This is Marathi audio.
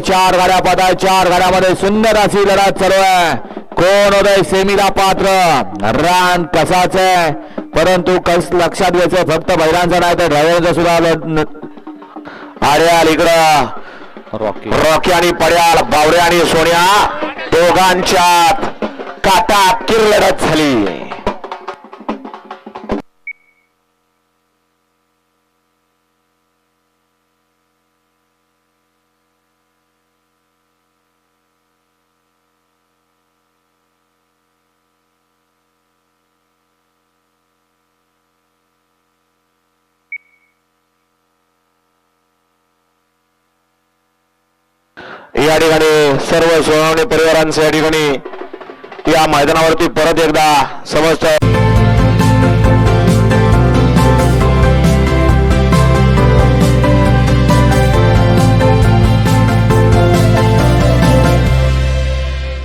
चार गाड्या आहे चार गाड्यामध्ये सुंदर अशी लढत चालू आहे. कोण होतंय सेमीला पात्र? रान कसाच आहे? परंतु कस लक्षात घ्यायचं फक्त बैलांचं नाही तर ड्रायव्हरचं सुद्धा आर्याल इकडं. रॉकी. रॉकी आणि पड्याल बावरे आणि सोन्या दोघांच्यात काटा किर लढत झाली. या ठिकाणी सर्व सोनावणे परिवारांचे या ठिकाणी या मैदानावरती परत एकदा समजतं